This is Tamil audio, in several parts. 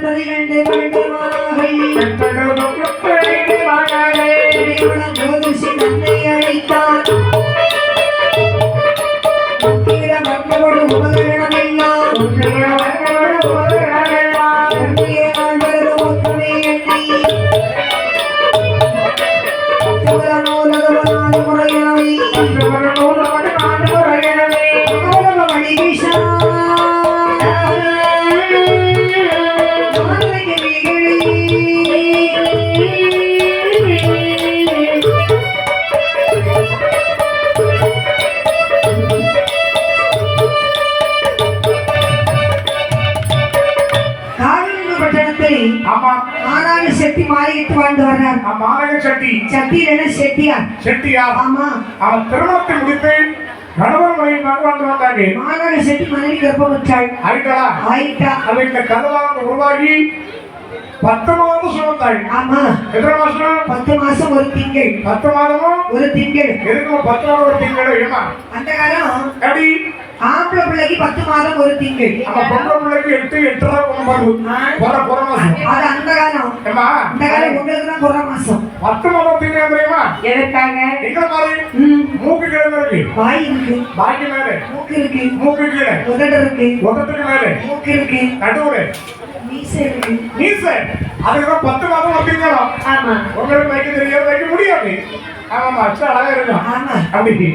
பதினெண்டு கண்டு செட்டி மாறிட்டு வாழ்ந்து வர்றார். ஆ, மாநகர செட்டி. சத்தியில செட்டியார் செட்டியா? ஆமா. அவன் திருமணத்தை முடித்து கணவன் மனைவி வாழ்ந்து வந்தாங்க மாநாடு செட்டி மனைவி கர்ப்பமுற்றாள். ஆயிட்டா? ஆயிட்டா. அது இந்த கதவாக உருவாகி பத்து மாதம் சுமந்தாள். ஆமா. எத்தனை மாசம் பத்து மாசம் ஒரு திங்கள். பத்து மாதமும் ஒரு திங்கள். எதுக்கும் பத்து நாள் ஒரு திங்கள்? ஏமா அந்த காலம் ஆம்பளை பிள்ளைக்கு பத்து மாதம் ஒரு திங்கள். பொம்பளை பிள்ளைக்கு எட்டு எட்டரை போற போற மாசம் அது அந்த காலம். அந்த காலம் உங்களுக்கு தான் குறை மாசம் பத்து மாதம் திங்கள் தெரியுமா? எதற்காக? எங்க மாதிரி? மூக்கு கிழமை இருக்கு. வாய் இருக்கு. பாக்கி மேலே. மூக்கு இருக்கு. மூக்கு கீழே. உதடு இருக்கு. ஒன்றத்துக்கு மேலே. மூக்கு இருக்கு. நடுவுல. மீசை இருக்கு. நீச அதுக்கு பத்து மாதம் ஆமா. உங்களுக்கு வைக்க தெரியாது வைக்க முடியாது. ஆமாமா அச்சு அழகா இருக்கும். அப்படி.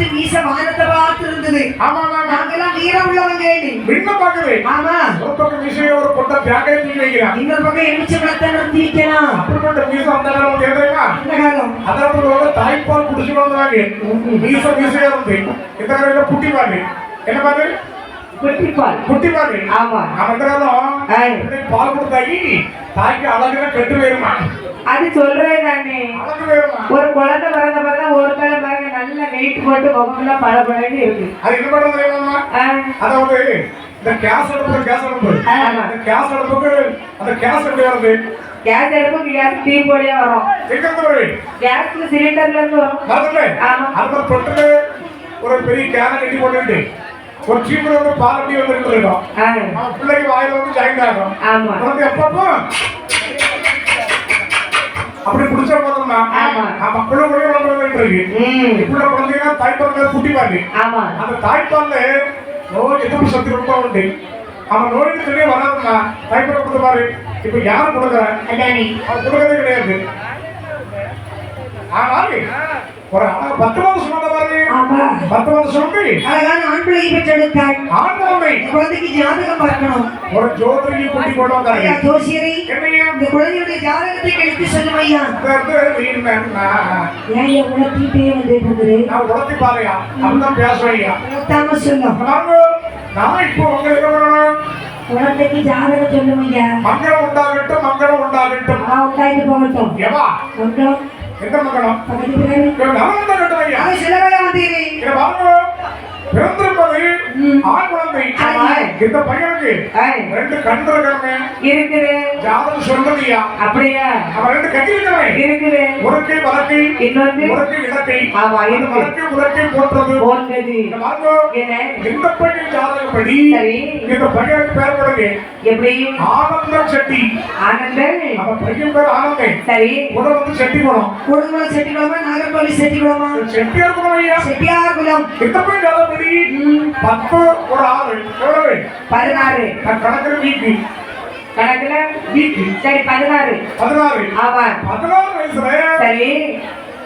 காலத்து மீசை வானத்தை பார்த்து இருந்தது ஆமா நாங்கெல்லாம் வீரம் உள்ளவங்க. விண்ண பாக்குது ஆமா. ஒரு பக்கம் விஷயம் ஒரு பொட்டை தியாக தூக்கி வைக்கிறான். இன்னொரு பக்கம் எலுமிச்சை பழத்தை நிறுத்தி வைக்கலாம் அப்படிப்பட்ட மீசம் அந்த நேரம் உங்களுக்கு தெரியுமா அந்த காலம் அதற்கு தாய்ப்பால் குடிச்சு வந்தாங்க மீச மீசையா இருந்து. இந்த காலையில புட்டி பாரு என்ன பாரு குட்டிப்பால். புட்டி பாரு ஆமா. இப்படி பால் கொடுத்தாக்கி தாய்க்கு அழகுல கெட்டு போயிருமா? அது சொல்றது தானே. ஒரு குழந்தை பிறந்த பிறந்த ஒரு தலை பாருங்க நல்ல வெயிட் போட்டு முகமெல்லாம் பளபளன்னு இருக்கு. அது என்ன பண்ண தெரியுமா அதாவது இந்த கேஸ் அடுப்பு கேஸ் அடுப்பு. அந்த கேஸ் அடுப்புக்கு அந்த கேஸ் எப்படி வருது? கேஸ் அடுப்புக்கு கேஸ் போலியா வரும். சிலிண்டர்ல இருந்து வரும். ஒரு பெரிய கேனை கட்டி போட்டுட்டு ஒரு சீப்பில் வந்து பால் அப்படி வந்துட்டு இருக்கோம் ஆ, அவன் பிள்ளைக்கு வாயில வந்து ஜாயின் ஆகும். உனக்கு எப்பப்போ? அப்படி குடிச்சா போதும்னா பிள்ளை கூட வந்துட்டு இருக்கு பிள்ளை குழந்தைங்க தாய்ப்பால் குட்டி பாரு. அந்த தாய்ப்பால்ல நோய் எதிர்ப்பு சக்தி ரொம்ப உண்டு. அவன் நோய்க்கு தெரிய வராதுன்னா தாய்ப்பால் கொடுத்து பாரு. இப்ப யாரும் கொடுக்குறேன் அவன் கொடுக்கறதே கிடையாது. ஆனால் ஒரு பத்து மாதம் சுமந்த பாருங்க ஆமா பத்து மாதம் சுமந்து அழகான ஆண் பிள்ளையை பெற்றெடுத்தாள் ஆண் குழந்தை இந்த குழந்தைக்கு ஜாதகம் பார்க்கணும். ஒரு ஜோதிரியை கூட்டி கொண்டு வந்தாங்க ஐயா ஜோசியரை இந்த குழந்தையுடைய ஜாதகத்தை கழித்து சொல்லும் ஐயா. நான் ஏன் என் உலகத்திட்டே வந்துட்டு இருக்குது உடத்தி பாருயா. அப்படிதான் பேசுவையா உலகத்தாம சொல்லும் நான் இப்போ உங்களுக்கு? குழந்தைக்கு ஜாதகம் சொல்லும் ஐயா. மங்களம் உண்டாகட்டும் மங்களம் உண்டாகட்டும். உண்டாயிட்டு போகட்டும். எவா? மங்களம். எந்த மங்களம்? பக்கத்து நலம் உண்டாகட்டும் ஐயா. அவன் சிலவையா வந்தீரே இங்க பாருங்க பிறந்திருப்பது ஆண் குழந்தை. இந்த பையனுக்கு ரெண்டு கண் இருக்கணுமே இருக்குது. ஜாதகம் சொல்றதுயா அப்படியா? அவன் ரெண்டு கை இருக்கவே இருக்குது. உனக்கு இன்னொன்று உனக்கு இடத்தை. ஆமா. வழக்கு உனக்கு போன்றது போன்றது என்ன? இந்த பையன் ஜாதகப்படி சரி. இந்த பையனுக்கு பேர் கொடுங்க எப்படி? ஆனந்தம் செட்டி. ஆனந்தன் அவன் பையன் பேர் ஆனந்தம். சரி. உடல் வந்து செட்டி குணம். கொடுங்குளம் செட்டிக்குளமா நாகர்கோவில் செட்டிக்குளமா செட்டி இருக்கணும் ஐயா செட்டியார் குலம் இந்த பையன் ஜாதகப்படி? பத்து ஒரு ஆறு. எவ்வளவு? பதினாறு. வீக்கு கணக்குல சரி பதினாறு. பதினாறு. ஆமா பதினாறு வயசுல சரி.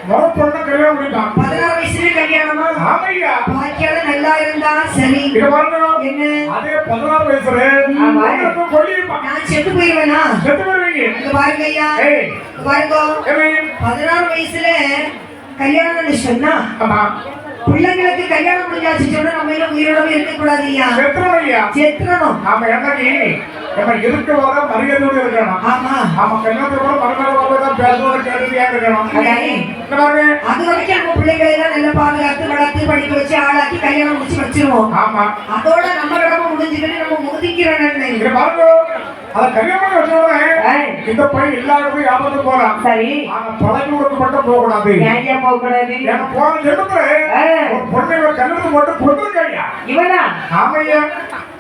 முறை பொண்ணை கல்யாணம் முடிப்பான் பதினாறு வயசுல கல்யாணமா? ஆமையா? பாக்கியால நல்லா இருந்தா சரி. இங்க பாருங்க என்ன? அதே பதினாறு வயசுல ஆமா. கொல்லிருப்பான் நான் செத்து போயிருவேனா? செத்து வருவீங்க இங்க பாருங்க ஐயா. ஏய். இங்க பாருங்க. ஏய், பதினாறு வயசுல கல்யாணம்னு சொன்னா ஆமா. பிள்ளைங்களுக்கு கல்யாணம் முடிஞ்சாச்சு சொன்னா நம்ம எல்லாம் உயிரோட இருக்க கூடாது ஐயா. செத்துறோம் ஐயா செத்துறணும். நாம என்னைக்கு நம்ம இருக்க வர மரியாதையோடு இருக்கணும். ஆமா. நாம கல்யாணத்துக்கு கூட மறுநாள் வரதான் பேசுவோட கேட்டுட்டியா இருக்கணும். அது வரைக்கும் நம்ம பிள்ளைங்களை எல்லாம் நல்லா பாதுகாத்து வளர்த்து படிக்க வச்சு ஆளாக்கி கல்யாணம் முடிச்சு வச்சிருவோம். ஆமா. அதோட நம்ம கடமை முடிஞ்சுக்கிட்டு நம்ம முதிக்கிறோம் பாருங்க. அத கல்யாணம் வச்சவனே இந்த பையன் எல்லா இடத்துலயும் வியாபாரத்துக்கு போறான் சரி ஆனா பழக்கூடத்துக்கு மட்டும் போக கூடாது ஏன் போக கூடாது எனக்கு போன ஜென்மத்துல. ஒரு பொண்ணை இவன் கல்யாணத்துக்கு மட்டும் கொடுத்துருக்காங்க இவனா? ஆமையா?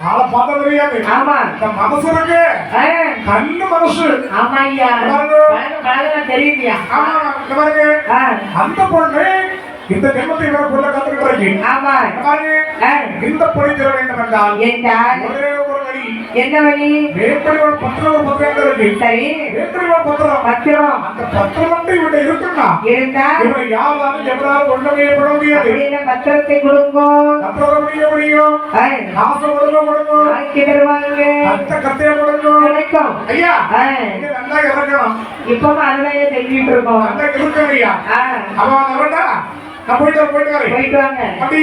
ஆளை பார்த்தா தெரியாது ஆமா. இந்த மனசு இருக்கு. கல்லு மனசு. ஆமா ஐயா தெரியுமியா? ஆமா இந்த பாருங்க. அந்த பொண்ணு இந்த ஜென்மத்தை இவரை கொள்ள கத்துக்கிட்டு ஆமா. இந்த பொண்ணை தர வேண்டும் என்றால் ஒரே ஒரு வழி என்ன வழி வேப்படி ஒரு பத்திரம் ஒரு பத்திரம் இருக்கு சரி. வேப்படி ஒரு பத்திரம். பத்திரம். அந்த பத்திரம் மட்டும் இவன்கிட்ட இருக்குன்னா இருந்தா இவனை யாராலும் எவராலும் ஒண்ணுமே பண்ண முடியாது. பத்திரத்தை கொடுங்க? கத்திரம் முடிய முடியும். காசு கொடுங்க கொடுங்க. நாளைக்கு தருவாங்க. கத்த கத்தைய கொடுங்க. கிடைக்கும். ஐயா ஆ, இங்க நல்லா இறக்கணும் இப்பவும் அதுதான் தெரிஞ்சுட்டு இருக்கோம். நல்லா இருக்கணும் ஐயா. ஆ, அவன் அவன்டா நான் போயிட்டு வரேன், போயிட்டு வரேன். போயிட்டு வாங்க. அப்படி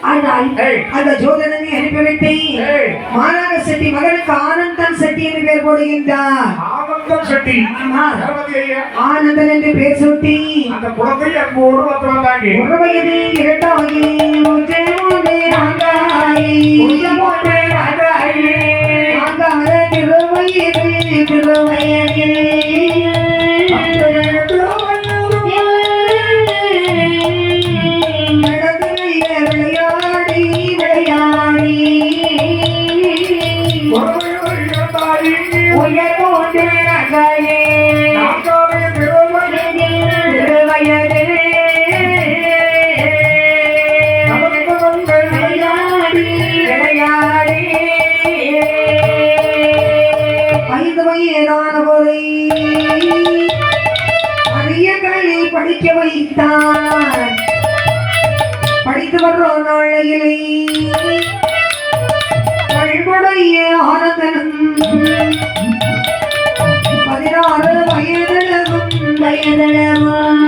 ஆனால் அந்த ஜோதனனை அனுப்பிவிட்டேன். ஏய். மாநாக செட்டி மகனுக்கு ஆனந்தன் செட்டி என்று பெயர் போடுகின்றார். ஆனந்தம் செட்டி. ஆனந்தன் என்று பெயர் சூட்டி. அந்த குழந்தை அன்போடு வந்து வந்தாங்க ஒரு வயது இரண்டாம் வயது ஒன்றே. ஆங்கார திருவயது திருவயது. அழைத்து வர்றோம் நாளையிலே பல்புடைய ஆனந்தனும் பதினாறு வயதளவும் வயதளவும்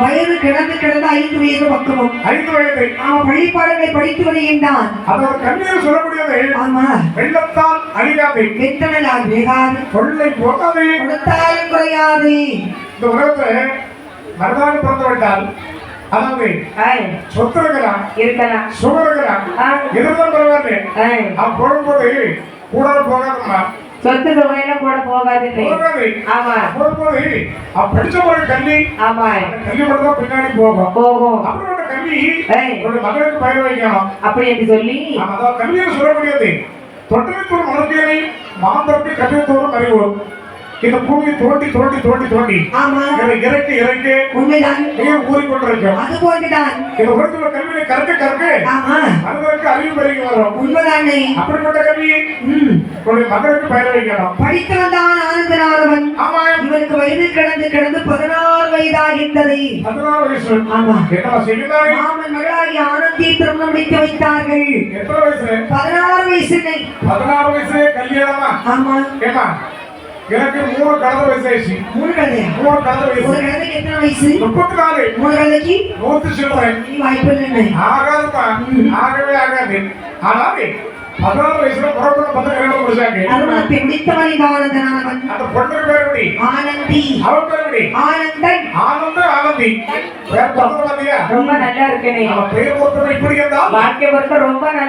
வயது கிடந்து கிடந்து ஐந்து வயது பக்குவம் ஐந்து வயது. அவன் பள்ளிப்பாடங்களை படித்து வருகின்றான் அதோட கண்ணீர் சொல்லக்கூடியது ஆமா. வெள்ளத்தால் அழியாது வெத்தனலால் வேகாது. கொள்ளை போகாது கொடுத்தாலும் குறையாது. இந்த உலகத்துல மனதாக பிறந்து விட்டால் அதாவது சொத்து இருக்கலாம் இருக்கலாம் சுகம் இருக்கலாம் பரவாயில்ல அவன் போகும்போது கூட போகாதம்மா சொத்து தொகையெல்லாம் கூட போகாது. ஆமா. போகும்போது அவன் படிச்ச ஒரு கல்வி ஆமா. கல்வி மட்டும் பின்னாடி போகும். போகும். அப்படிப்பட்ட கல்வி. ஒரு மகனுக்கு பயிர் வைக்கணும். அப்படி என்று சொல்லி. அதாவது கல்வியை சொல்லக்கூடியது தொட்டனைத்தூர் மலர்ச்சியனை மாந்தருக்கு கல்வித்தோறும் அறிவோம் இந்த பூமியை தோண்டி தோண்டி தோண்டி தோண்டி. ஆமா. இறக்கி இறக்கி உண்மைதான். ஊறிக்கொண்டிருக்கும் அது போன்றுதான். இந்த உலகத்துல கறக்க ஆமா. மனிதனுக்கு அறிவு பெருகி வரும். உண்மைதானே. அப்படிப்பட்ட கல்வி. ஒரு மகனுக்கு பயிர் வைக்கணும். படித்தவன் தான் ஆனந்தனானவன் ஆமா இவனுக்கு வயது கிடந்து கிடந்து பதினாறு வயதாகின்றது. பதினாறு வயசு. ஆமா. மாமன் மகளாகி ஆனந்தி திருமணம் முடித்து வைத்தார்கள். எத்தனை வயசு? பதினாறு வயசு பதினாறு வயசு கல்யாணமா? ஆமா. ஏமா எனக்கு மூணு கடந்த வயசு ஆயிடுச்சு. மூணு கழுதையா மூணு கடந்த ஒரு வயசு கழுதைக்கு எத்தனை வயசு? முப்பத்தி நாலு. மூணு கழுதைக்கு நூத்தி சில்லறை நீ வாய்ப்பு இல்லை. ஆகாதுப்பா. ஆகவே ஆகாது. ஆனால் பதினாறு வயசுல புறப்பட பத்து கல்யாணம் முடிச்சாங்க. அருணத்தை முடித்தவன் இந்த ஆனந்தனானவன் அந்த பொண்ணு பேர் எப்படி? ஆனந்தி. அவன் பேர் எப்படி? ஆனந்தன். ஆனந்த ஆனந்தி. பேர் பக்கத்துல பாத்தியா ரொம்ப நல்லா இருக்குனே. அவன் பேர் பொறுத்தவரை இப்படி இருந்தால் வாழ்க்கை பொறுத்த ரொம்ப நல்லா